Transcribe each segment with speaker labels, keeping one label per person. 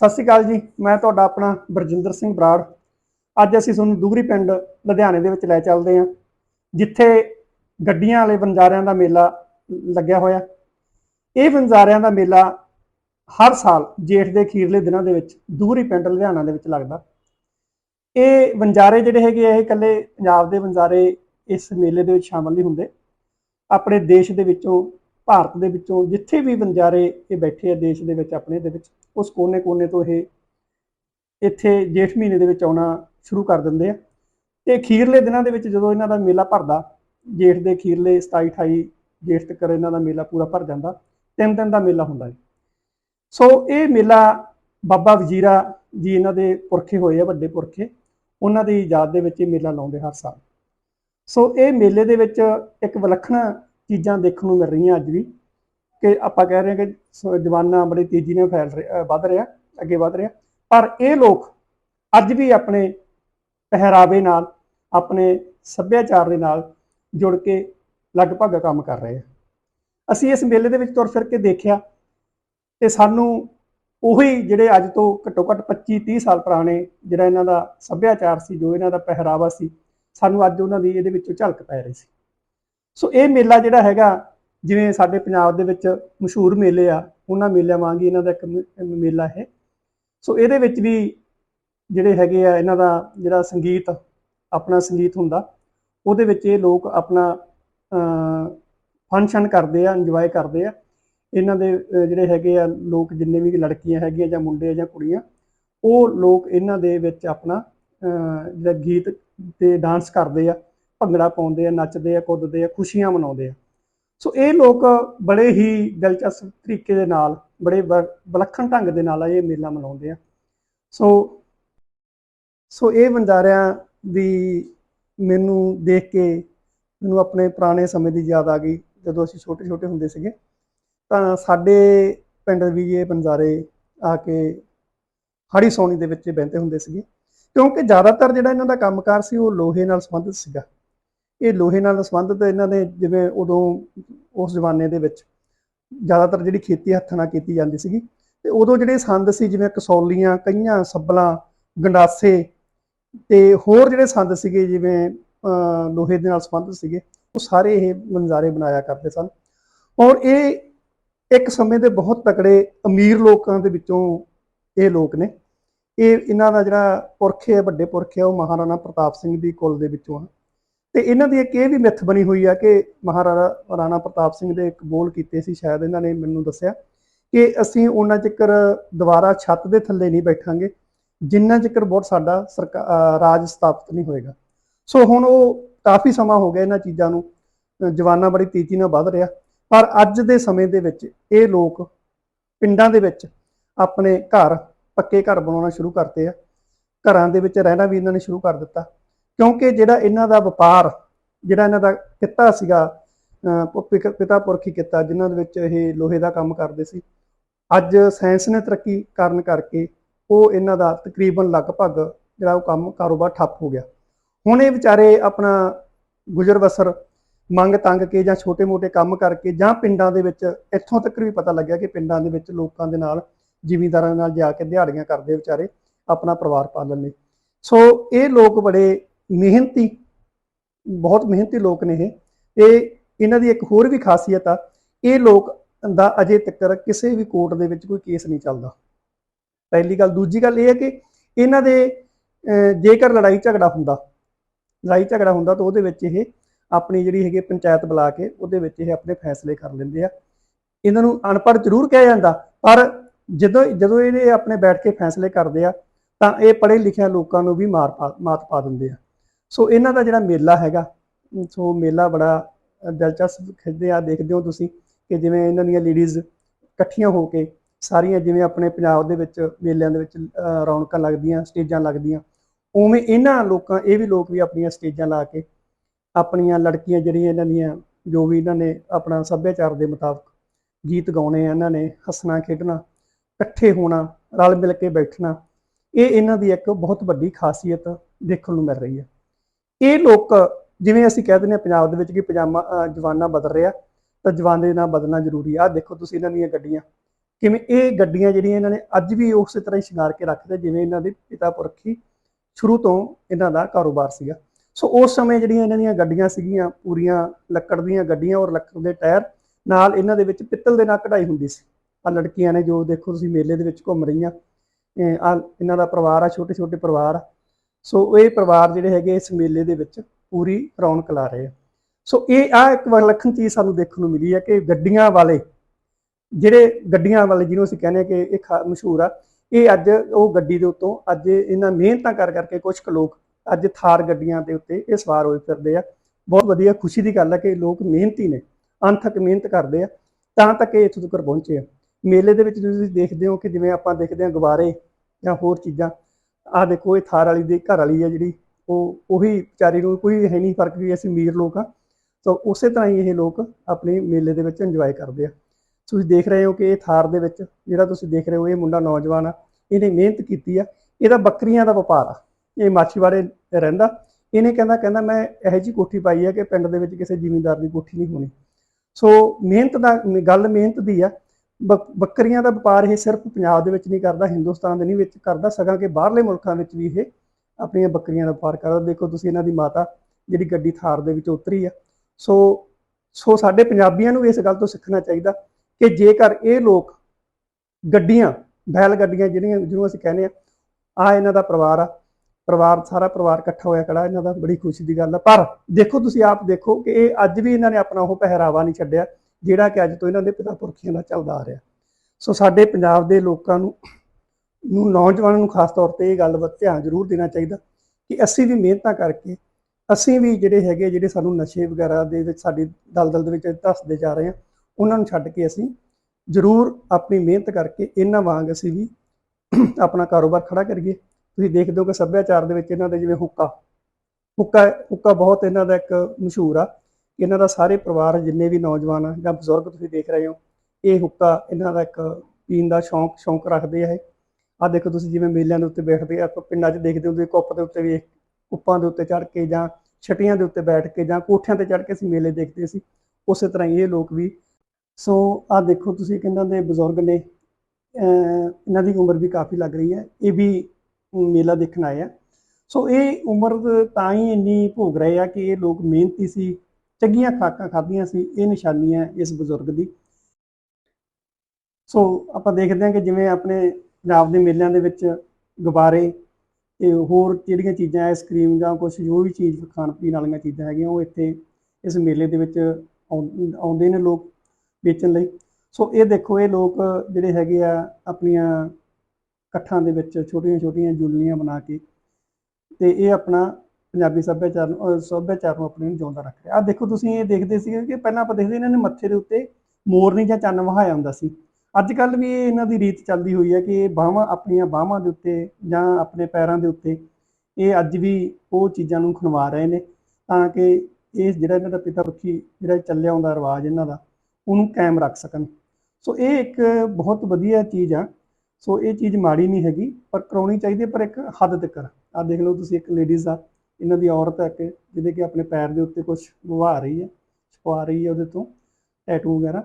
Speaker 1: ਸਤਿ ਸ਼੍ਰੀ ਅਕਾਲ ਜੀ, ਮੈਂ ਤੁਹਾਡਾ ਆਪਣਾ ਬਰਜਿੰਦਰ ਸਿੰਘ ਬਰਾੜ। ਅੱਜ ਅਸੀਂ ਤੁਹਾਨੂੰ ਦੂਗਰੀ ਪਿੰਡ ਲੁਧਿਆਣੇ ਦੇ ਵਿੱਚ ਲੈ ਚੱਲਦੇ ਹਾਂ, ਜਿੱਥੇ ਗੱਡੀਆਂ ਵਾਲੇ ਬੰਜਾਰਿਆਂ ਦਾ ਮੇਲਾ ਲੱਗਿਆ ਹੋਇਆ। ਇਹ ਬੰਜਾਰਿਆਂ ਦਾ ਮੇਲਾ ਹਰ ਸਾਲ ਜੇਠ ਦੇ ਅਖੀਰਲੇ ਦਿਨਾਂ ਦੇ ਵਿੱਚ ਦੂਗਰੀ ਪਿੰਡ ਲੁਧਿਆਣਾ ਦੇ ਵਿੱਚ ਲੱਗਦਾ। ਇਹ ਬੰਜਾਰੇ ਜਿਹੜੇ ਹੈਗੇ ਇਹ ਇਕੱਲੇ ਪੰਜਾਬ ਦੇ ਬੰਜਾਰੇ ਇਸ ਮੇਲੇ ਦੇ ਵਿੱਚ ਸ਼ਾਮਲ ਨਹੀਂ ਹੁੰਦੇ। ਆਪਣੇ ਦੇਸ਼ ਦੇ ਵਿੱਚੋਂ, ਭਾਰਤ ਦੇ ਵਿੱਚੋਂ ਜਿੱਥੇ ਵੀ ਬੰਜਾਰੇ ਇਹ ਬੈਠੇ ਆ, ਦੇਸ਼ ਦੇ ਵਿੱਚ, ਆਪਣੇ ਦੇ ਵਿੱਚ ਉਸ ਕੋਨੇ-ਕੋਨੇ ਤੋਂ ਇਹ ਇੱਥੇ ਜੇਠ ਮਹੀਨੇ ਦੇ ਵਿੱਚ ਆਉਣਾ ਸ਼ੁਰੂ ਕਰ ਦਿੰਦੇ ਆ। ਤੇ ਅਖੀਰਲੇ ਦਿਨਾਂ ਦੇ ਵਿੱਚ ਜਦੋਂ ਇਹਨਾਂ ਦਾ ਮੇਲਾ ਭਰਦਾ, ਜੇਠ ਦੇ ਖੀਰਲੇ 27 28 ਜੇਠ ਤੱਕ ਇਹਨਾਂ ਦਾ ਮੇਲਾ ਪੂਰਾ ਭਰ ਜਾਂਦਾ, ਤਿੰਨ ਦਿਨ ਦਾ ਮੇਲਾ ਹੁੰਦਾ ਹੈ। ਸੋ ਇਹ ਮੇਲਾ ਬਾਬਾ ਵਜੀਰਾ ਜੀ ਇਹਨਾਂ ਦੇ ਪੁਰਖੇ ਹੋਏ ਆ, ਵੱਡੇ ਪੁਰਖੇ, ਉਹਨਾਂ ਦੀ ਯਾਦ ਦੇ ਵਿੱਚ ਇਹ ਮੇਲਾ ਲਾਉਂਦੇ ਹਰ ਸਾਲ। ਸੋ ਇਹ ਮੇਲੇ ਦੇ ਵਿੱਚ ਇੱਕ ਵਿਲੱਖਣ ਚੀਜ਼ਾਂ ਦੇਖਣ ਨੂੰ ਮਿਲ ਰਹੀਆਂ ਅੱਜ ਵੀ। ਕਿ ਆਪਾਂ ਕਹਿ ਰਹੇ ਹਾਂ ਕਿ ਸ- ਜਵਾਨਾ ਬੜੀ ਤੇਜ਼ੀ ਨਾਲ ਫੈਲ ਰਿਹਾ ਵੱਧ ਰਿਹਾ, ਅੱਗੇ ਵੱਧ ਰਿਹਾ। ਪਰ ਇਹ ਲੋਕ ਅੱਜ ਵੀ ਆਪਣੇ ਪਹਿਰਾਵੇ ਨਾਲ, ਆਪਣੇ ਸੱਭਿਆਚਾਰ ਦੇ ਨਾਲ ਜੁੜ ਕੇ ਲਗਭਗ ਕੰਮ ਕਰ ਰਹੇ ਆ। ਅਸੀਂ ਇਸ ਮੇਲੇ ਦੇ ਵਿੱਚ ਤੁਰ ਫਿਰ ਕੇ ਦੇਖਿਆ ਤੇ ਸਾਨੂੰ ਉਹੀ ਜਿਹੜੇ ਅੱਜ ਤੋਂ ਘੱਟੋ ਘੱਟ 25 30 ਸਾਲ ਪੁਰਾਣੇ ਜਿਹੜਾ ਇਹਨਾਂ ਦਾ ਸੱਭਿਆਚਾਰ ਸੀ, ਜੋ ਇਹਨਾਂ ਦਾ ਪਹਿਰਾਵਾ ਸੀ, ਸਾਨੂੰ ਅੱਜ ਉਹਨਾਂ ਦੀ ਇਹਦੇ ਵਿੱਚੋਂ ਝਲਕ ਪੈ ਰਹੀ ਸੀ। ਸੋ ਇਹ ਮੇਲਾ ਜਿਹੜਾ ਹੈਗਾ ਜਿਵੇਂ ਸਾਡੇ ਪੰਜਾਬ ਦੇ ਵਿੱਚ ਮਸ਼ਹੂਰ ਮੇਲੇ ਆ, ਉਹਨਾਂ ਮੇਲਿਆਂ ਵਾਂਗ ਹੀ ਇਹਨਾਂ ਦਾ ਇੱਕ ਮੇਲਾ ਹੈ ਸੋ ਇਹਦੇ ਵਿੱਚ ਵੀ ਜਿਹੜੇ ਹੈਗੇ ਆ, ਇਹਨਾਂ ਦਾ ਜਿਹੜਾ ਸੰਗੀਤ, ਆਪਣਾ ਸੰਗੀਤ ਹੁੰਦਾ, ਉਹਦੇ ਵਿੱਚ ਇਹ ਲੋਕ ਆਪਣਾ ਫੰਕਸ਼ਨ ਕਰਦੇ ਆ ਇੰਜੋਏ ਕਰਦੇ ਆ। ਇਹਨਾਂ ਦੇ ਜਿਹੜੇ ਹੈਗੇ ਆ ਲੋਕ, ਜਿੰਨੇ ਵੀ ਲੜਕੀਆਂ ਹੈਗੀਆਂ ਜਾਂ ਮੁੰਡੇ ਜਾਂ ਕੁੜੀਆਂ, ਉਹ ਲੋਕ ਇਹਨਾਂ ਦੇ ਵਿੱਚ ਆਪਣਾ ਜਿਹੜਾ ਗੀਤ ਤੇ ਡਾਂਸ ਕਰਦੇ ਆ, ਭੰਗੜਾ ਪਾਉਂਦੇ ਆ, ਨੱਚਦੇ ਆ, ਕੁੱਦਦੇ ਆ, ਖੁਸ਼ੀਆਂ ਮਨਾਉਂਦੇ ਆ। ਸੋ ਇਹ ਲੋਕ ਬੜੇ ਹੀ ਦਿਲਚਸਪ ਤਰੀਕੇ ਦੇ ਨਾਲ, ਬੜੇ ਵ- ਵਿਲੱਖਣ ਢੰਗ ਦੇ ਨਾਲ ਇਹ ਮੇਲਾ ਮਨਾਉਂਦੇ ਆ। ਸੋ ਸੋ ਇਹ ਬੰਜਾਰਿਆਂ ਦੀ ਮੈਨੂੰ ਦੇਖ ਕੇ, ਮੈਨੂੰ ਆਪਣੇ ਪੁਰਾਣੇ ਸਮੇਂ ਦੀ ਯਾਦ ਆ ਗਈ, ਜਦੋਂ ਅਸੀਂ ਛੋਟੇ ਛੋਟੇ ਹੁੰਦੇ ਸੀਗੇ। ਤਾਂ ਸਾਡੇ ਪਿੰਡ ਵੀ ਇਹ ਬੰਜਾਰੇ ਆ ਕੇ ਹੜੀ ਸੌਣੀ ਦੇ ਵਿੱਚ ਬਹਿੰਦੇ ਹੁੰਦੇ ਸੀਗੇ। ਕਿਉਂਕਿ ਜ਼ਿਆਦਾਤਰ ਜਿਹੜਾ ਇਹਨਾਂ ਦਾ ਕੰਮਕਾਰ ਸੀ, ਉਹ ਲੋਹੇ ਨਾਲ ਸੰਬੰਧਿਤ ਸੀਗਾ। ਇਹ ਲੋਹੇ ਨਾਲ ਸੰਬੰਧਿਤ ਇਹਨਾਂ ਦੇ, ਜਿਵੇਂ ਉਦੋਂ ਉਸ ਜ਼ਮਾਨੇ ਦੇ ਵਿੱਚ ਜ਼ਿਆਦਾਤਰ ਜਿਹੜੀ ਖੇਤੀ ਹੱਥਾਂ ਨਾਲ ਕੀਤੀ ਜਾਂਦੀ ਸੀਗੀ। ਤੇ ਉਦੋਂ ਜਿਹੜੇ ਸੰਦ ਸੀ, ਜਿਵੇਂ ਕਸੌਲੀਆਂ, ਕਈਆਂ ਸੱਬਲਾਂ, ਗੰਡਾਸੇ ਤੇ ਹੋਰ ਜਿਹੜੇ ਸੰਦ ਸੀਗੇ, ਜਿਵੇਂ ਲੋਹੇ ਦੇ ਨਾਲ ਸੰਬੰਧਿਤ ਸੀਗੇ, ਉਹ ਸਾਰੇ ਇਹ ਮੰਜ਼ਾਰੇ ਬਣਾਇਆ ਕਰਦੇ ਸਨ। ਔਰ ਇਹ ਇੱਕ ਸਮੇਂ ਦੇ ਬਹੁਤ ਤਕੜੇ ਅਮੀਰ ਲੋਕਾਂ ਦੇ ਵਿੱਚੋਂ ਇਹ ਲੋਕ ਨੇ। ਇਹ ਇਹਨਾਂ ਦਾ ਜਿਹੜਾ ਪੁਰਖ ਹੈ, ਵੱਡੇ ਪੁਰਖ ਹੈ, ਉਹ ਮਹਾਰਾਣਾ ਪ੍ਰਤਾਪ ਸਿੰਘ ਦੀ ਕੁਲ ਦੇ ਵਿੱਚੋਂ ਆ। ਤੇ ਇਹਨਾਂ ਦੀ ਇੱਕ ਇਹ ਵੀ ਮਿੱਥ ਬਣੀ ਹੋਈ ਆ ਕਿ ਮਹਾਰਾਜਾ ਰਾਣਾ ਪ੍ਰਤਾਪ ਸਿੰਘ ਦੇ ਇੱਕ ਬੋਲ ਕੀਤੇ ਸੀ, ਸ਼ਾਇਦ ਇਹਨਾਂ ਨੇ ਮੈਨੂੰ ਦੱਸਿਆ, ਕਿ ਅਸੀਂ ਉਹਨਾਂ ਚਿਕਰ ਦੁਬਾਰਾ ਛੱਤ ਦੇ ਥੱਲੇ ਨਹੀਂ ਬੈਠਾਂਗੇ, ਜਿੰਨਾ ਚਿਕਰ ਬਹੁਤ ਸਾਡਾ ਸਰਕਾ- ਰਾਜ ਸਥਾਪਿਤ ਨਹੀਂ ਹੋਏਗਾ। ਸੋ ਹੁਣ ਉਹ ਕਾਫੀ ਸਮਾਂ ਹੋ ਗਿਆ ਇਹਨਾਂ ਚੀਜ਼ਾਂ ਨੂੰ ਜਵਾਨਾਂ ਬੜੀ ਤੇਜ਼ੀ ਨਾਲ ਵੱਧ ਰਿਹਾ, ਪਰ ਅੱਜ ਦੇ ਸਮੇਂ ਦੇ ਵਿੱਚ ਇਹ ਲੋਕ ਪਿੰਡਾਂ ਦੇ ਵਿੱਚ ਆਪਣੇ ਘਰ, ਪੱਕੇ ਘਰ ਬਣਾਉਣਾ ਸ਼ੁਰੂ ਕਰਤੇ ਆ। ਘਰਾਂ ਦੇ ਵਿੱਚ ਰਹਿਣਾ ਵੀ ਇਹਨਾਂ ਨੇ ਸ਼ੁਰੂ ਕਰ ਦਿੱਤਾ। ਕਿਉਂਕਿ ਜਿਹੜਾ ਇਹਨਾਂ ਦਾ ਵਪਾਰ, ਜਿਹੜਾ ਇਹਨਾਂ ਦਾ ਕਿੱਤਾ ਸੀਗਾ, ਅਹ ਪਿਤਾ ਪੁਰਖੀ ਕਿੱਤਾ, ਜਿਨ੍ਹਾਂ ਦੇ ਵਿੱਚ ਇਹ ਲੋਹੇ ਦਾ ਕੰਮ ਕਰਦੇ ਸੀ। ਅੱਜ ਸਾਇੰਸ ਨੇ ਤਰੱਕੀ ਕਰਨ ਕਰਕੇ ਉਹ ਇਹਨਾਂ ਦਾ ਤਕਰੀਬਨ ਲਗਭਗ ਜਿਹੜਾ ਉਹ ਕੰਮ ਕਾਰੋਬਾਰ ਠੱਪ ਹੋ ਗਿਆ। ਹੁਣ ਇਹ ਵਿਚਾਰੇ ਆਪਣਾ ਗੁਜ਼ਰ ਬਸਰ ਮੰਗ ਤੰਗ ਕੇ ਜਾਂ ਛੋਟੇ-ਮੋਟੇ ਕੰਮ ਕਰਕੇ ਜਾਂ ਪਿੰਡਾਂ ਦੇ ਵਿੱਚ, ਇੱਥੋਂ ਤੱਕ ਵੀ ਪਤਾ ਲੱਗਿਆ ਕਿ ਪਿੰਡਾਂ ਦੇ ਵਿੱਚ ਲੋਕਾਂ ਦੇ ਨਾਲ, ਜ਼ਿਮੀਂਦਾਰਾਂ ਨਾਲ ਜਾ ਕੇ ਦਿਹਾੜੀਆਂ ਕਰਦੇ ਵਿਚਾਰੇ ਆਪਣਾ ਪਰਿਵਾਰ ਪਾਲਣ ਲਈ। ਸੋ ਇਹ ਲੋਕ ਬੜੇ ਮਿਹਨਤੀ, ਬਹੁਤ ਮਿਹਨਤੀ ਲੋਕ ਨੇ ਇਹ। ਤੇ ਇਹਨਾਂ ਦੀ ਇੱਕ ਹੋਰ ਵੀ ਖਾਸੀਅਤ ਆ, ਇਹ ਲੋਕ ਦਾ ਅਜੇ ਤੱਕ ਕਿਸੇ ਵੀ ਕੋਰਟ ਦੇ ਵਿੱਚ ਕੋਈ ਕੇਸ ਨਹੀਂ ਚੱਲਦਾ। ਪਹਿਲੀ ਗੱਲ। ਦੂਜੀ ਗੱਲ ਇਹ ਹੈ ਕਿ ਇਹਨਾਂ ਦੇ ਜੇਕਰ ਲੜਾਈ ਝਗੜਾ ਹੁੰਦਾ, ਲੜਾਈ ਝਗੜਾ ਹੁੰਦਾ ਤਾਂ ਉਹਦੇ ਵਿੱਚ ਇਹ ਆਪਣੀ ਜਿਹੜੀ ਹੈਗੀ ਪੰਚਾਇਤ ਬੁਲਾ ਕੇ ਉਹਦੇ ਵਿੱਚ ਇਹ ਆਪਣੇ ਫੈਸਲੇ ਕਰ ਲੈਂਦੇ ਆ। ਇਹਨਾਂ ਨੂੰ ਅਨਪੜ੍ਹ ਜ਼ਰੂਰ ਕਿਹਾ ਜਾਂਦਾ, ਪਰ ਜਦੋਂ ਜਦੋਂ ਇਹ ਆਪਣੇ ਬੈਠ ਕੇ ਫੈਸਲੇ ਕਰਦੇ ਆ, ਤਾਂ ਇਹ ਪੜ੍ਹੇ ਲਿਖਿਆ ਲੋਕਾਂ ਨੂੰ ਵੀ ਮਾਰ ਪਾ- ਮਾਤ ਪਾ ਦਿੰਦੇ ਆ। ਸੋ ਇਹਨਾਂ ਦਾ ਜਿਹੜਾ ਮੇਲਾ ਹੈਗਾ ਸੋ ਮੇਲਾ ਬੜਾ ਦਿਲਚਸਪ ਖਿੱਚਦੇ ਆ, ਦੇਖਦੇ ਹੋ ਤੁਸੀਂ ਕਿ ਜਿਵੇਂ ਇਹਨਾਂ ਦੀਆਂ ਲੇਡੀਜ਼ ਇਕੱਠੀਆਂ ਹੋ ਕੇ ਸਾਰੀਆਂ ਜਿਵੇਂ ਆਪਣੇ ਪੰਜਾਬ ਦੇ ਵਿੱਚ ਮੇਲਿਆਂ ਦੇ ਵਿੱਚ ਰੌਣਕਾਂ ਲੱਗਦੀਆਂ, ਸਟੇਜਾਂ ਲੱਗਦੀਆਂ, ਉਵੇਂ ਇਹਨਾਂ ਲੋਕਾਂ, ਇਹ ਵੀ ਲੋਕ ਵੀ ਆਪਣੀਆਂ ਸਟੇਜਾਂ ਲਾ ਕੇ ਆਪਣੀਆਂ ਲੜਕੀਆਂ ਜਿਹੜੀਆਂ ਇਹਨਾਂ ਦੀਆਂ, ਜੋ ਵੀ ਇਹਨਾਂ ਨੇ ਆਪਣਾ ਸੱਭਿਆਚਾਰ ਦੇ ਮੁਤਾਬਕ ਗੀਤ ਗਾਉਣੇ ਆ, ਇਹਨਾਂ ਨੇ ਹੱਸਣਾ, ਖੇਡਣਾ, ਇਕੱਠੇ ਹੋਣਾ, ਰਲ ਮਿਲ ਕੇ ਬੈਠਣਾ, ਇਹ ਇਹਨਾਂ ਦੀ ਇੱਕ ਬਹੁਤ ਵੱਡੀ ਖਾਸੀਅਤ ਦੇਖਣ ਨੂੰ ਮਿਲ ਰਹੀ ਹੈ। ਇਹ ਲੋਕ ਜਿਵੇਂ ਅਸੀਂ ਕਹਿ ਦਿੰਦੇ ਹਾਂ ਪੰਜਾਬ ਦੇ ਵਿੱਚ ਕਿ ਪਜਾਮਾ ਜਵਾਨਾ ਬਦਲ ਰਿਹਾ, ਤਾਂ ਜਵਾਨ ਦੇ ਨਾਲ ਬਦਲਣਾ ਜ਼ਰੂਰੀ ਆ। ਆਹ ਦੇਖੋ ਤੁਸੀਂ ਇਹਨਾਂ ਦੀਆਂ ਗੱਡੀਆਂ। ਕਿਵੇਂ ਇਹ ਗੱਡੀਆਂ ਜਿਹੜੀਆਂ ਇਹਨਾਂ ਨੇ ਅੱਜ ਵੀ ਉਸੇ ਤਰ੍ਹਾਂ ਹੀ ਸ਼ਿੰਗਾਰ ਕੇ ਰੱਖਦੇ, ਜਿਵੇਂ ਇਹਨਾਂ ਦੇ ਪਿਤਾ ਪੁਰਖੀ ਸ਼ੁਰੂ ਤੋਂ ਇਹਨਾਂ ਦਾ ਕਾਰੋਬਾਰ ਸੀਗਾ। ਸੋ ਉਸ ਸਮੇਂ ਜਿਹੜੀਆਂ ਇਹਨਾਂ ਦੀਆਂ ਗੱਡੀਆਂ ਸੀਗੀਆਂ, ਪੂਰੀਆਂ ਲੱਕੜ ਦੀਆਂ ਗੱਡੀਆਂ ਔਰ ਲੱਕੜ ਦੇ ਟਾਇਰ, ਨਾਲ ਇਹਨਾਂ ਦੇ ਵਿੱਚ ਪਿੱਤਲ ਦੇ ਨਾਲ ਕਢਾਈ ਹੁੰਦੀ ਸੀ। ਆ ਲੜਕੀਆਂ ਨੇ ਜੋ ਦੇਖੋ ਤੁਸੀਂ ਮੇਲੇ ਦੇ ਵਿੱਚ ਘੁੰਮ ਰਹੀਆਂ ਆ ਇਹਨਾਂ ਦਾ ਪਰਿਵਾਰ ਆ ਛੋਟੇ ਛੋਟੇ ਪਰਿਵਾਰ ਆ। ਸੋ ਇਹ ਪਰਿਵਾਰ ਜਿਹੜੇ ਹੈਗੇ ਇਸ ਮੇਲੇ ਦੇ ਵਿੱਚ ਪੂਰੀ ਰੌਣਕ ਲਾ ਰਹੇ ਆ। ਸੋ ਇਹ ਆ ਇੱਕ ਵਿਲੱਖਣ ਚੀਜ਼ ਸਾਨੂੰ ਦੇਖਣ ਨੂੰ ਮਿਲੀ ਹੈ ਕਿ ਗੱਡੀਆਂ ਵਾਲੇ, ਜਿਹੜੇ ਗੱਡੀਆਂ ਵਾਲੇ ਜਿਹਨੂੰ ਅਸੀਂ ਕਹਿੰਦੇ ਆ ਕਿ ਇਹ ਖਾ- ਮਸ਼ਹੂਰ ਆ, ਇਹ ਅੱਜ ਉਹ ਗੱਡੀ ਦੇ ਉੱਤੋਂ ਅੱਜ ਇਹਨਾਂ ਮਿਹਨਤਾਂ ਕਰ ਕਰਕੇ ਕੁਝ ਕੁ ਲੋਕ ਅੱਜ ਥਾਰ ਗੱਡੀਆਂ ਦੇ ਉੱਤੇ ਇਹ ਸਵਾਰ ਹੋਏ ਫਿਰਦੇ ਆ। ਬਹੁਤ ਵਧੀਆ ਖੁਸ਼ੀ ਦੀ ਗੱਲ ਹੈ ਕਿ ਲੋਕ ਮਿਹਨਤੀ ਨੇ, ਅਣਥਕ ਮਿਹਨਤ ਕਰਦੇ ਆ, ਤਾਂ ਤੱਕ ਇਹ ਇੱਥੋਂ ਤੱਕ ਪਹੁੰਚੇ ਆ। ਮੇਲੇ ਦੇ ਵਿੱਚ ਤੁਸੀਂ ਦੇਖਦੇ ਹੋ ਕਿ ਜਿਵੇਂ ਆਪਾਂ ਦੇਖਦੇ ਹਾਂ ਗੁਬਾਰੇ ਜਾਂ ਹੋਰ ਚੀਜ਼ਾਂ ਆਹ ਦੇਖੋ, ਇਹ ਥਾਰ ਵਾਲੀ ਦੇ ਘਰ ਵਾਲੀ ਹੈ ਜਿਹੜੀ, ਉਹ, ਉਹੀ ਵਿਚਾਰੀ ਨੂੰ ਕੋਈ ਹੈ ਨਹੀਂ ਫ਼ਰਕ ਵੀ ਅਸੀਂ ਅਮੀਰ ਲੋਕ ਆ। ਸੋ ਉਸੇ ਤਰ੍ਹਾਂ ਹੀ ਇਹ ਲੋਕ ਆਪਣੇ ਮੇਲੇ ਦੇ ਵਿੱਚ ਇੰਜੋਏ ਕਰਦੇ ਆ। ਤੁਸੀਂ ਦੇਖ ਰਹੇ ਹੋ ਕਿ ਇਹ ਥਾਰ ਦੇ ਵਿੱਚ, ਜਿਹੜਾ ਤੁਸੀਂ ਦੇਖ ਰਹੇ ਹੋ, ਇਹ ਮੁੰਡਾ ਨੌਜਵਾਨ ਆ। ਇਹਨੇ ਮਿਹਨਤ ਕੀਤੀ ਆ। ਇਹਦਾ ਬੱਕਰੀਆਂ ਦਾ ਵਪਾਰ ਆ। ਇਹ ਮਾਛੀਵਾੜੇ ਰਹਿੰਦਾ। ਇਹਨੇ ਕਹਿੰਦਾ ਕਹਿੰਦਾ ਮੈਂ ਇਹੋ ਜੀ ਕੋਠੀ ਪਾਈ ਆ ਕਿ ਪਿੰਡ ਦੇ ਵਿੱਚ ਕਿਸੇ ਜ਼ਿਮੀਂਦਾਰ ਦੀ ਕੋਠੀ ਨਹੀਂ ਹੋਣੀ। ਸੋ ਮਿਹਨਤ ਦਾ, ਗੱਲ ਮਿਹਨਤ ਦੀ ਆ। ਬੱਕਰੀਆਂ ਦਾ ਵਪਾਰ ਇਹ ਸਿਰਫ ਪੰਜਾਬ ਦੇ ਵਿੱਚ ਨਹੀਂ ਕਰਦਾ, ਹਿੰਦੁਸਤਾਨ ਦੇ ਨਹੀਂ ਵਿੱਚ ਕਰਦਾ, ਸਗੋਂ ਕਿ ਬਾਹਰਲੇ ਮੁਲਕਾਂ ਵਿੱਚ ਵੀ ਇਹ ਆਪਣੀਆਂ ਬੱਕਰੀਆਂ ਦਾ ਵਪਾਰ ਕਰਦਾ। ਦੇਖੋ ਤੁਸੀਂ ਇਹਨਾਂ ਦੀ ਮਾਤਾ ਜਿਹੜੀ ਗੱਡੀ ਥਾਰ ਦੇ ਵਿੱਚ ਉਤਰੀ ਆ। ਸੋ ਸੋ ਸਾਡੇ ਪੰਜਾਬੀਆਂ ਨੂੰ ਇਸ ਗੱਲ ਤੋਂ ਸਿੱਖਣਾ ਚਾਹੀਦਾ ਕਿ ਜੇਕਰ ਇਹ ਲੋਕ ਗੱਡੀਆਂ ਬੈਲ ਗੱਡੀਆਂ ਜਿਹੜੀਆਂ, ਜਿਹਨੂੰ ਅਸੀਂ ਕਹਿੰਦੇ ਆ ਆ ਇਹਨਾਂ ਦਾ ਪਰਿਵਾਰ ਆ, ਪਰਿਵਾਰ, ਸਾਰਾ ਪਰਿਵਾਰ ਇਕੱਠਾ ਹੋਇਆ ਖੜਾ, ਇਹਨਾਂ ਦਾ ਬੜੀ ਖੁਸ਼ੀ ਦੀ ਗੱਲ ਆ। ਪਰ ਦੇਖੋ ਤੁਸੀਂ ਆਪ ਦੇਖੋ ਕਿ ਇਹ ਅੱਜ ਵੀ ਇਹਨਾਂ ਨੇ ਆਪਣਾ ਉਹ ਪਹਿਰਾਵਾ ਨਹੀਂ ਛੱਡਿਆ। ਜਿਹੜਾ ਕਿ ਅੱਜ ਤੋਂ ਇਹਨਾਂ ਦੇ ਪਿਤਾ ਪੁਰਖੀਆਂ ਦਾ ਚੱਲਦਾ ਆ ਰਿਹਾ। ਸੋ ਸਾਡੇ ਪੰਜਾਬ ਦੇ ਲੋਕਾਂ ਨੂੰ ਨੂੰ ਨੌਜਵਾਨਾਂ ਨੂੰ ਖਾਸ ਤੌਰ ਤੇ ਇਹ ਗੱਲ ਵੱਲ ਧਿਆਨ ਜ਼ਰੂਰ ਦੇਣਾ ਚਾਹੀਦਾ ਕਿ ਅਸੀਂ ਵੀ ਮਿਹਨਤਾਂ ਕਰਕੇ ਅਸੀਂ ਵੀ ਜਿਹੜੇ ਹੈਗੇ ਜਿਹੜੇ ਸਾਨੂੰ ਨਸ਼ੇ ਵਗੈਰਾ ਦੇ ਵਿੱਚ ਸਾਡੀ ਦਲਦਲ ਦੇ ਵਿੱਚ ਧੱਸਦੇ ਜਾ ਰਹੇ ਆ ਉਹਨਾਂ ਨੂੰ ਛੱਡ ਕੇ ਅਸੀਂ ਜ਼ਰੂਰ ਆਪਣੀ ਮਿਹਨਤ ਕਰਕੇ ਇਹਨਾਂ ਵਾਂਗ ਅਸੀਂ ਵੀ ਆਪਣਾ ਕਾਰੋਬਾਰ ਖੜਾ ਕਰੀਏ। ਤੁਸੀਂ ਦੇਖਦੇ ਹੋ ਕਿ ਸੱਭਿਆਚਾਰ ਦੇ ਵਿੱਚ ਇਹਨਾਂ ਦੇ ਜਿਵੇਂ ਹੁੱਕਾ ਹੁੱਕਾ ਹੁੱਕਾ ਬਹੁਤ ਇਹਨਾਂ ਦਾ ਇੱਕ ਮਸ਼ਹੂਰ ਆ। ਇਹਨਾਂ ਦਾ ਸਾਰੇ ਪਰਿਵਾਰ ਜਿੰਨੇ ਵੀ ਨੌਜਵਾਨ ਜਾਂ ਬਜ਼ੁਰਗ ਤੁਸੀਂ ਦੇਖ ਰਹੇ ਹੋ, ਇਹ ਹੁੱਕਾ ਇਹਨਾਂ ਦਾ ਇੱਕ ਪੀਣ ਦਾ ਸ਼ੌਂਕ ਸ਼ੌਂਕ ਰੱਖਦੇ ਆ ਇਹ। ਆ ਦੇਖੋ ਤੁਸੀਂ ਜਿਵੇਂ ਮੇਲਿਆਂ ਦੇ ਉੱਤੇ ਬੈਠਦੇ ਆ, ਆਪਾਂ ਪਿੰਡਾਂ 'ਚ ਦੇਖਦੇ ਹੁੰਦੇ ਕੁੱਪ ਦੇ ਉੱਤੇ ਵੀ ਕੁੱਪਾਂ ਦੇ ਉੱਤੇ ਚੜ ਕੇ ਜਾਂ ਛਟੀਆਂ ਦੇ ਉੱਤੇ ਬੈਠ ਕੇ ਜਾਂ ਕੋਠਿਆਂ ਤੇ ਚੜ ਕੇ ਅਸੀਂ ਮੇਲੇ ਦੇਖਦੇ ਸੀ। ਉਸੇ ਤਰ੍ਹਾਂ ਹੀ ਇਹ ਲੋਕ ਵੀ। ਸੋ ਆ ਦੇਖੋ ਤੁਸੀਂ ਕਿੰਨਾਂ ਦੇ ਬਜ਼ੁਰਗ ਨੇ ਇਹਨਾਂ ਦੀ ਉਮਰ ਵੀ ਕਾਫੀ ਲੱਗ ਰਹੀ ਹੈ, ਇਹ ਵੀ ਮੇਲਾ ਦੇਖਣ ਆਏ ਆ। ਸੋ ਇਹ ਉਮਰ ਤਾਂ ਹੀ ਇੰਨੀ ਭੋਗ ਰਹੇ ਆ ਕਿ ਇਹ ਲੋਕ ਮਿਹਨਤੀ ਸੀ ਚੰਗੀਆਂ ਖਾਕਾਂ ਖਾਧੀਆਂ ਸੀ, ਇਹ ਨਿਸ਼ਾਨੀ ਹੈ ਇਸ ਬਜ਼ੁਰਗ ਦੀ। ਸੋ ਆਪਾਂ ਦੇਖਦੇ ਹਾਂ ਕਿ ਜਿਵੇਂ ਆਪਣੇ ਪੰਜਾਬ ਦੇ ਮੇਲਿਆਂ ਦੇ ਵਿੱਚ ਗੁਬਾਰੇ ਤੇ ਹੋਰ ਜਿਹੜੀਆਂ ਚੀਜ਼ਾਂ ਆਈਸਕ੍ਰੀਮ ਜਾਂ ਕੁਝ ਜੋ ਵੀ ਚੀਜ਼, ਖਾਣ ਪੀਣ ਵਾਲੀਆਂ ਚੀਜ਼ਾਂ ਹੈਗੀਆਂ, ਉਹ ਇੱਥੇ ਇਸ ਮੇਲੇ ਦੇ ਵਿੱਚ ਆਉਂ- ਆਉਂਦੇ ਨੇ ਲੋਕ ਵੇਚਣ ਲਈ। ਸੋ ਇਹ ਦੇਖੋ, ਇਹ ਲੋਕ ਜਿਹੜੇ ਹੈਗੇ ਆ ਆਪਣੀਆਂ ਇਕੱਠਾਂ ਦੇ ਵਿੱਚ ਛੋਟੀਆਂ ਛੋਟੀਆਂ ਜੁਲਨੀਆਂ ਬਣਾ ਕੇ ਤੇ ਇਹ ਆਪਣਾ ਪੰਜਾਬੀ ਸੱਭਿਆਚਾਰ ਨੂੰ ਸੱਭਿਆਚਾਰ ਨੂੰ ਆਪਣੇ ਨੂੰ ਜਿਉਂਦਾ ਰੱਖ ਰਿਹਾ। ਆ ਦੇਖੋ ਤੁਸੀਂ ਇਹ ਦੇਖਦੇ ਸੀ ਕਿ ਪਹਿਲਾਂ ਆਪਾਂ ਦੇਖਦੇ ਇਹਨਾਂ ਨੇ ਮੱਥੇ ਦੇ ਉੱਤੇ ਮੋਰਨੀ ਜਾਂ ਚੰਨ ਵਹਾਇਆ ਹੁੰਦਾ ਸੀ। ਅੱਜ ਕੱਲ ਵੀ ਇਹਨਾਂ ਦੀ ਰੀਤ ਚੱਲਦੀ ਹੋਈ ਹੈ ਕਿ ਇਹ ਬਾਹਾਂ ਆਪਣੀਆਂ ਬਾਹਾਂ ਦੇ ਉੱਤੇ ਜਾਂ ਆਪਣੇ ਪੈਰਾਂ ਦੇ ਉੱਤੇ ਇਹ ਅੱਜ ਵੀ ਉਹ ਚੀਜ਼ਾਂ ਨੂੰ ਖਣਵਾ ਰਹੇ ਨੇ ਤਾਂ ਕਿ ਇਹ ਜਿਹੜਾ ਇਹਨਾਂ ਦਾ ਪਿਤਾ ਪੱਖੀ ਜਿਹੜਾ ਚੱਲਿਆ ਆਉਂਦਾ ਰਿਵਾਜ ਇਹਨਾਂ ਦਾ, ਉਹਨੂੰ ਕਾਇਮ ਰੱਖ ਸਕਣ। ਸੋ ਇਹ ਇੱਕ ਬਹੁਤ ਵਧੀਆ ਚੀਜ਼ ਆ। ਸੋ ਇਹ ਚੀਜ਼ ਮਾੜੀ ਨਹੀਂ ਹੈਗੀ, ਪਰ ਕਰਾਉਣੀ ਚਾਹੀਦੀ ਪਰ ਇੱਕ ਹੱਦ ਤੱਕ। ਆ ਦੇਖ ਲਓ ਤੁਸੀਂ ਇੱਕ ਲੇਡੀਜ਼ ਆ। ਇਹਨਾਂ ਦੀ ਔਰਤ ਹੈ ਕਿ ਜਿਹਦੇ ਕਿ ਆਪਣੇ ਪੈਰ ਦੇ ਉੱਤੇ ਕੁਝ ਵਹਾ ਰਹੀ ਹੈ ਛੁਪਾ ਰਹੀ ਹੈ ਉਹਦੇ ਤੋਂ ਟੈਟੂ ਵਗੈਰਾ।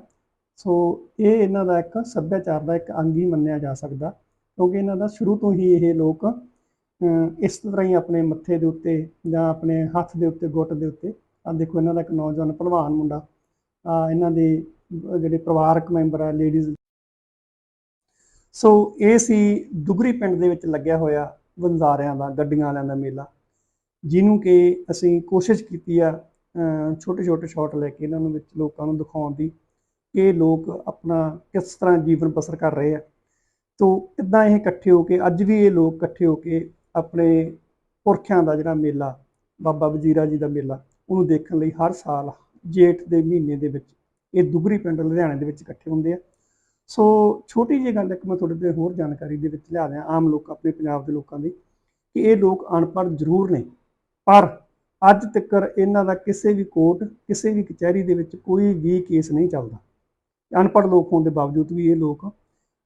Speaker 1: ਸੋ ਇਹ ਇਹਨਾਂ ਦਾ ਇੱਕ ਸੱਭਿਆਚਾਰ ਦਾ ਇੱਕ ਅੰਗ ਹੀ ਮੰਨਿਆ ਜਾ ਸਕਦਾ ਕਿਉਂਕਿ ਇਹਨਾਂ ਦਾ ਸ਼ੁਰੂ ਤੋਂ ਹੀ ਇਹ ਲੋਕ ਅਮ, ਇਸ ਤਰ੍ਹਾਂ ਹੀ ਆਪਣੇ ਮੱਥੇ ਦੇ ਉੱਤੇ ਜਾਂ ਆਪਣੇ ਹੱਥ ਦੇ ਉੱਤੇ ਗੁੱਟ ਦੇ ਉੱਤੇ ਆ ਦੇਖੋ ਇਹਨਾਂ ਦਾ ਇੱਕ ਨੌਜਵਾਨ ਭਲਵਾਨ ਮੁੰਡਾ ਆ ਇਹਨਾਂ ਦੇ ਜਿਹੜੇ ਪਰਿਵਾਰਕ ਮੈਂਬਰ ਆ ਲੇਡੀਜ਼ ਸੋ ਇਹ ਸੀ ਦੁਗਰੀ ਪਿੰਡ ਦੇ ਵਿੱਚ ਲੱਗਿਆ ਹੋਇਆ ਵੰਜ਼ਾਰਿਆਂ ਦਾ ਗੱਡੀਆਂ ਵਾਲਿਆਂ ਦਾ ਮੇਲਾ। ਜਿਹਨੂੰ ਕਿ ਅਸੀਂ ਕੋਸ਼ਿਸ਼ ਕੀਤੀ ਆ ਛੋਟੇ ਛੋਟੇ ਸ਼ਾਟ ਲੈ ਕੇ ਇਹਨਾਂ ਨੂੰ ਵਿੱਚ ਲੋਕਾਂ ਨੂੰ ਦਿਖਾਉਣ ਦੀ ਕਿ ਲੋਕ ਆਪਣਾ ਕਿਸ ਤਰ੍ਹਾਂ ਜੀਵਨ ਬਸਰ ਕਰ ਰਹੇ ਆ। ਤੋ ਕਿੱਦਾਂ ਇਹ ਇਕੱਠੇ ਹੋ ਕੇ, ਅੱਜ ਵੀ ਇਹ ਲੋਕ ਇਕੱਠੇ ਹੋ ਕੇ ਆਪਣੇ ਪੁਰਖਿਆਂ ਦਾ ਜਿਹੜਾ ਮੇਲਾ, ਬਾਬਾ ਵਜੀਰਾ ਜੀ ਦਾ ਮੇਲਾ, ਉਹਨੂੰ ਦੇਖਣ ਲਈ ਹਰ ਸਾਲ ਜੇਠ ਦੇ ਮਹੀਨੇ ਦੇ ਵਿੱਚ, ਇਹ ਦੁਗਰੀ ਪਿੰਡ ਲੁਧਿਆਣੇ ਦੇ ਵਿੱਚ ਇਕੱਠੇ ਹੁੰਦੇ ਆ। ਸੋ ਛੋਟੀ ਜਿਹੀ ਗੱਲ ਇੱਕ ਮੈਂ ਤੁਹਾਡੇ ਤੇ ਹੋਰ ਜਾਣਕਾਰੀ ਦੇ ਵਿੱਚ ਲਿਆ ਦਿਆਂ, ਆਮ ਲੋਕ, ਆਪਣੇ ਪੰਜਾਬ ਦੇ ਲੋਕਾਂ ਦੀ, ਕਿ ਇਹ ਲੋਕ ਅਨਪੜ੍ਹ ਜ਼ਰੂਰ ਨੇ। ਪਰ ਅੱਜ ਤੱਕ ਇਹਨਾਂ ਦਾ ਕਿਸੇ ਵੀ ਕੋਰਟ, ਕਿਸੇ ਵੀ ਕਚਹਿਰੀ ਦੇ ਵਿੱਚ ਕੋਈ ਵੀ ਕੇਸ ਨਹੀਂ ਚੱਲਦਾ। ਅਨਪੜ੍ਹ ਲੋਕ ਹੋਣ ਦੇ ਬਾਵਜੂਦ ਵੀ ਇਹ ਲੋਕ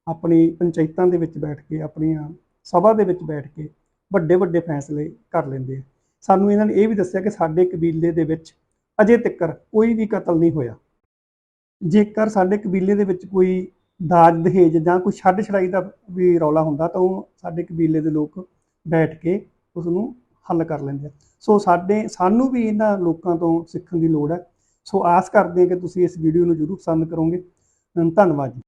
Speaker 1: ਆਪਣੀ ਪੰਚਾਇਤਾਂ ਦੇ ਵਿੱਚ ਬੈਠ ਕੇ, ਆਪਣੀਆਂ ਸਭਾ ਦੇ ਵਿੱਚ ਬੈਠ ਕੇ ਵੱਡੇ ਵੱਡੇ ਫੈਸਲੇ ਕਰ ਲੈਂਦੇ ਆ। ਸਾਨੂੰ ਇਹਨਾਂ ਨੇ ਇਹ ਵੀ ਦੱਸਿਆ ਕਿ ਸਾਡੇ ਕਬੀਲੇ ਦੇ ਵਿੱਚ ਅਜੇ ਤੱਕ ਕੋਈ ਵੀ ਕਤਲ ਨਹੀਂ ਹੋਇਆ। ਜੇਕਰ ਸਾਡੇ ਕਬੀਲੇ ਦੇ ਵਿੱਚ ਕੋਈ ਦਾਜ, ਦਹੇਜ ਜਾਂ ਕੋਈ ਛੱਡ ਛੜਾਈ ਦਾ ਵੀ ਰੌਲਾ ਹੁੰਦਾ ਤਾਂ ਉਹ ਸਾਡੇ ਕਬੀਲੇ ਦੇ ਲੋਕ ਬੈਠ ਕੇ ਉਸ ਨੂੰ ਹੱਲ ਕਰ ਲੈਂਦੇ ਆ। ਸੋ ਸਾਡੇ, ਸਾਨੂੰ ਵੀ ਇਹਨਾਂ ਲੋਕਾਂ ਤੋਂ ਸਿੱਖਣ ਦੀ ਲੋੜ ਹੈ। ਸੋ ਆਸ ਕਰਦੇ ਹਾਂ ਕਿ ਤੁਸੀਂ ਇਸ ਵੀਡੀਓ ਨੂੰ ਜ਼ਰੂਰ ਪਸੰਦ ਕਰੋਗੇ। ਧੰਨਵਾਦ ਜੀ।